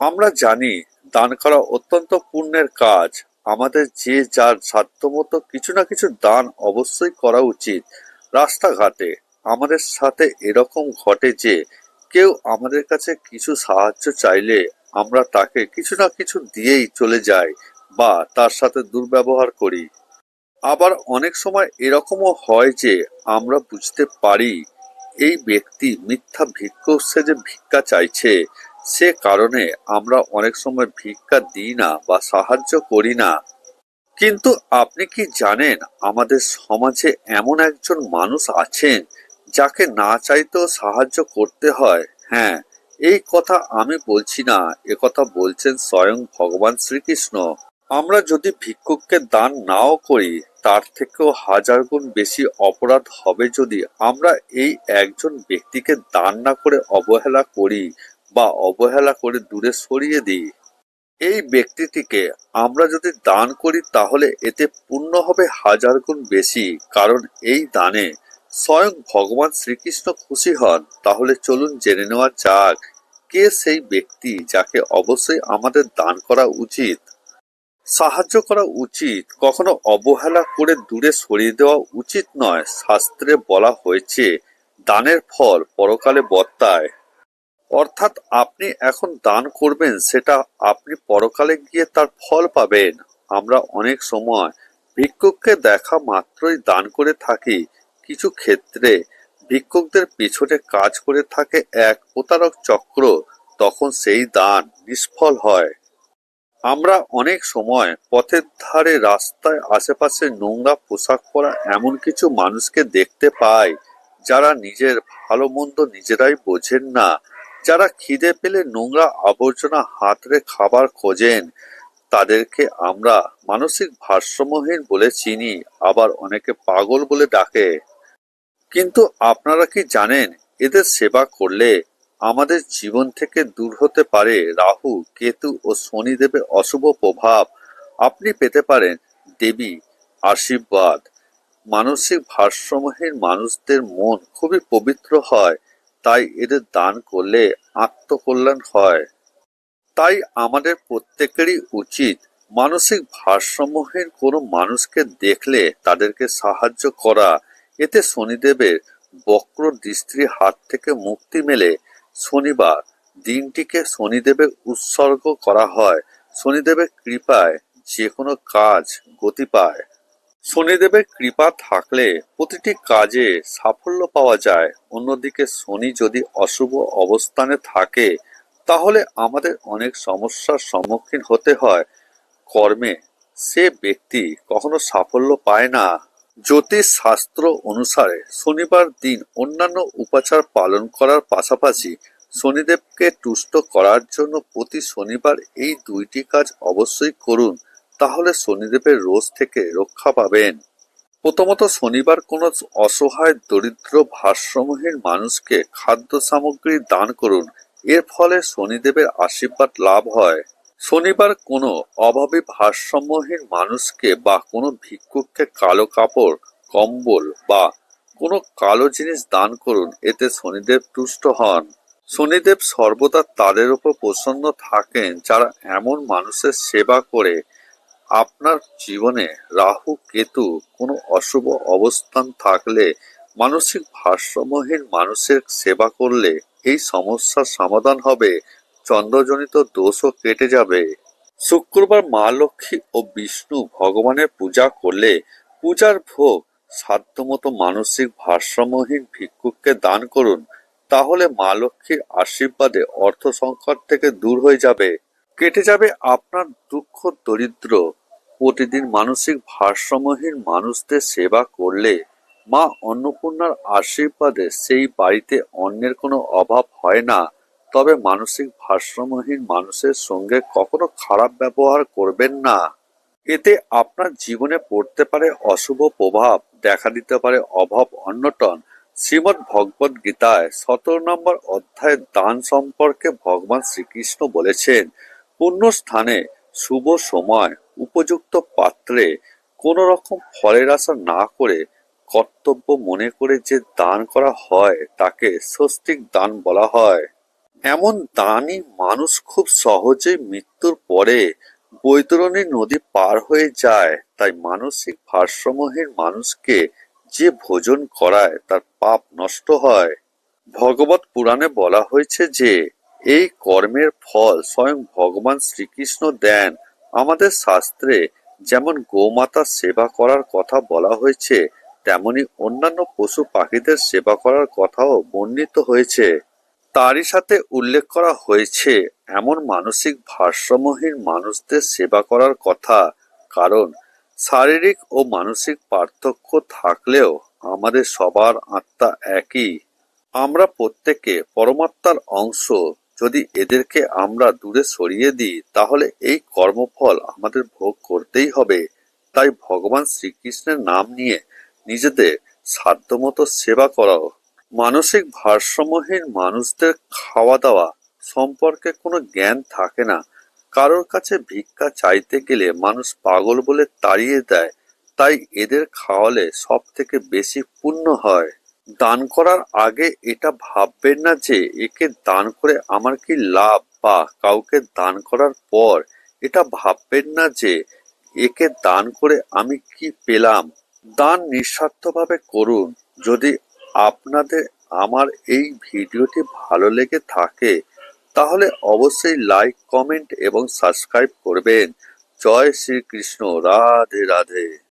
আমরা জানি দান করা অত্যন্ত পুণ্যের কাজ। আমাদের যে যার সাধ্যমতো কিছু না কিছু দান অবশ্যই করা উচিত রাস্তাঘাটে। আমাদের সাথে এরকম ঘটে যে কেউ আমাদের কাছে কিছু সাহায্য চাইলে আমরা তাকে কিছু না কিছু দিয়েই চলে যাই বা তার সাথে দুর্ব্যবহার করি। আবার অনেক সময় এরকমও হয় যে আমরা বুঝতে পারি এই ব্যক্তি মিথ্যা ভিক্ষুক সেজে ভিক্ষা চাইছে সে কারণে আমরা অনেক সময় ভিক্ষা দিই না বা সাহায্য করি না। কিন্তু আপনি কি জানেন আমাদের সমাজে এমন একজন মানুষ আছেন যাকে না চাইতেও সাহায্য করতে হয়? হ্যাঁ এই কথা আমি বলছি না কথা বলছেন স্বয়ং ভগবান শ্রীকৃষ্ণ। আমরা যদি ভিক্ষুককে দান নাও করি, তার থেকেও হাজার গুণ বেশি অপরাধ হবে যদি আমরা এই একজন ব্যক্তিকে দান না করে অবহেলা করি। বা অবহেলা করে দূরে সরিয়ে দিই। এই ব্যক্তিটিকে আমরা যদি দান করি, তাহলে এতে পুণ্য হবে হাজার গুণ বেশি। কারণ এই দানে স্বয়ং ভগবান শ্রীকৃষ্ণ খুশি হন। তাহলে চলুন জেনে নেওয়া যাক, কে সেই ব্যক্তি যাকে অবশ্যই আমাদের দান করা উচিত? সাহায্য করা উচিত? কখনো অবহেলা করে দূরে সরিয়ে দেওয়া উচিত নয়। শাস্ত্রে বলা হয়েছে, দানের ফল পরকালে বর্তায়। অর্থাৎ আপনি এখন দান করবেন, সেটা আপনি পরকালে গিয়ে তার ফল পাবেন। আমরা অনেক সময় ভিক্ষুককে দেখা মাত্রই দান করে থাকি কিছু ক্ষেত্রে। ভিক্ষুকদের পিছনে কাজ করে থাকে এক প্রতারক চক্র, তখন সেই দান নিষ্ফল হয়। আমরা অনেক সময় পথের ধারে রাস্তায় আশেপাশে নোংরা পোশাক পরা এমন কিছু মানুষকে দেখতে পাই, যারা নিজের ভালো মন্দ নিজেরাই বোঝেন না। যারা খিদে পেলে নোংরা আবর্জনা হাতড়ে খাবার খোঁজেন, তাদেরকে আমরা মানসিক ভারসাম্যহীন বলে চিনি, আবার অনেকে পাগল বলে ডাকে। কিন্তু আপনারা কি জানেন, এদের সেবা করলে আমাদের জীবন থেকে দূর হতে পারে রাহু, কেতু ও শনিদেবের অশুভ প্রভাব। আপনি পেতে পারেন দেবী আশীর্বাদ। মানসিক ভারসাম্যহীন মানুষদের মন খুবই পবিত্র হয়। তাই এদের দান করলে আত্মকল্যাণ হয়। তাই আমাদের প্রত্যেকেরই উচিত মানসিক ভারসাম্যহীন কোনো মানুষকে দেখলে তাদেরকে সাহায্য করা। এতে শনিদেবের বক্র দৃষ্টির হাত থেকে মুক্তি মেলে। শনিবার দিনটিকে শনিদেবের উৎসর্গ করা হয়। শনিদেবের কৃপায় যে কোনো কাজ গতি পায়। শনিদেবের কৃপা থাকলে প্রতিটি কাজে সাফল্য পাওয়া যায়। অন্যদিকে শনি যদি অশুভ অবস্থানে থাকে, তাহলে আমাদের অনেক সমস্যার সম্মুখীন হতে হয়। কর্মে সে ব্যক্তি কখনো সাফল্য পায় না। জ্যোতিষ শাস্ত্র অনুসারে শনিবার দিন অন্যান্য উপাচার পালন করার পাশাপাশি শনিদেবকে তুষ্ট করার জন্য প্রতি শনিবার এই দুইটি কাজ অবশ্যই করুন। তাহলে শনিদেবের রোজ থেকে রক্ষা পাবেন। প্রথমত শনিবার কোনো অসহায় দরিদ্র ভারসাম্যহীন মানুষকে খাদ্য সামগ্রী দান করুন। এর ফলে শনিদেবের আশীর্বাদ লাভ হয়। শনিবার কোনো অভাবী ভারসাম্যহীন মানুষকে বা কোনো ভিক্ষুককে কালো কাপড়, কম্বল বা কোনো কালো জিনিস দান করুন। এতে শনিদেব তুষ্ট হন। শনিদেব সর্বদা তাদের উপর প্রসন্ন থাকেন। যারা এমন মানুষের সেবা করে আপনার জীবনে রাহু, কেতু কোনো অশুভ অবস্থান থাকলে, মানসিক ভারসাম্যহীন মানুষের সেবা করলে এই সমস্যার সমাধান হবে। চন্দ্রজনিত দোষও কেটে যাবে। শুক্রবার মা লক্ষ্মী ও বিষ্ণু ভগবানের পূজা করলে পূজার ভোগ সাধ্যমতো মানসিক ভারসাম্যহীন ভিক্ষুককে দান করুন। তাহলে মা লক্ষ্মীর আশীর্বাদে অর্থ সংকট থেকে দূর হয়ে যাবে। কেটে যাবে আপনার দুঃখ, দরিদ্র প্রতিদিন মানসিক ভারসাম্যহীন মানুষদের সেবা করলে মা অন্নপূর্ণার আশীর্বাদে সেই বাড়িতে অন্যের কোনো অভাব হয় না। তবে মানসিক ভারসাম্যহীন মানুষের সঙ্গে কখনো খারাপ ব্যবহার করবেন না। এতে আপনার জীবনে পড়তে পারে অশুভ প্রভাব, দেখা দিতে পারে অভাব অন্যটন শ্রীমদ্ ভগবদ গীতায় সতেরো নম্বর অধ্যায়ে দান সম্পর্কে ভগবান শ্রীকৃষ্ণ বলেছেন, পুণ্য স্থানে শুভ সময় উপযুক্ত পাত্রে কোনো রকম ফলের আশা না করে কর্তব্য মনে করে যে দান করা হয়, তাকে স্বস্তিক দান বলা হয়। এমন দানই মানুষ খুব সহজেই মৃত্যুর পরে বৈতরণী নদী পার হয়ে যায়। তাই মানসিক ভারসাম্যহীন মানুষকে যে ভোজন করায়, তার পাপ নষ্ট হয়। ভগবত পুরাণে বলা হয়েছে যে, এই কর্মের ফল স্বয়ং ভগবান শ্রীকৃষ্ণ দেন আমাদের শাস্ত্রে যেমন গোমাতার সেবা করার কথা বলা হয়েছে, তেমনি অন্যান্য পশু পাখিদের সেবা করার কথাও বর্ণিত হয়েছে। তারই সাথে উল্লেখ করা হয়েছে, এমন মানসিক ভারসাম্যহীন মানুষদের সেবা করার কথা, কারণ শারীরিক ও মানসিক পার্থক্য থাকলেও আমাদের সবার আত্মা একই। আমরা প্রত্যেকে পরমাত্মার অংশ। যদি এদেরকে আমরা দূরে সরিয়ে দিই, তাহলে এই কর্মফল আমাদের ভোগ করতেই হবে। তাই ভগবান শ্রীকৃষ্ণের নাম নিয়ে নিজেদের সাধ্যমতো সেবা করাও। মানসিক ভারসাম্যহীন মানুষদের খাওয়া দাওয়া সম্পর্কে কোনো জ্ঞান থাকে না। কারোর কাছে ভিক্ষা চাইতে গেলে মানুষ পাগল বলে তাড়িয়ে দেয়, তাই এদের খাওয়ালে সব থেকে বেশি পুণ্য হয়। দান করার আগে এটা ভাববেন না যে একে দান করে আমার কি লাভ বা কাউকে দান করার পর এটা ভাববেন না যে একে দান করে আমি কি পেলাম। দান নিঃস্বার্থভাবে করুন। যদি আপনাদের আমার এই ভিডিওটি ভালো লেগে থাকে, তাহলে অবশ্যই লাইক, কমেন্ট এবং সাবস্ক্রাইব করবেন। জয় শ্রীকৃষ্ণ। রাধে রাধে।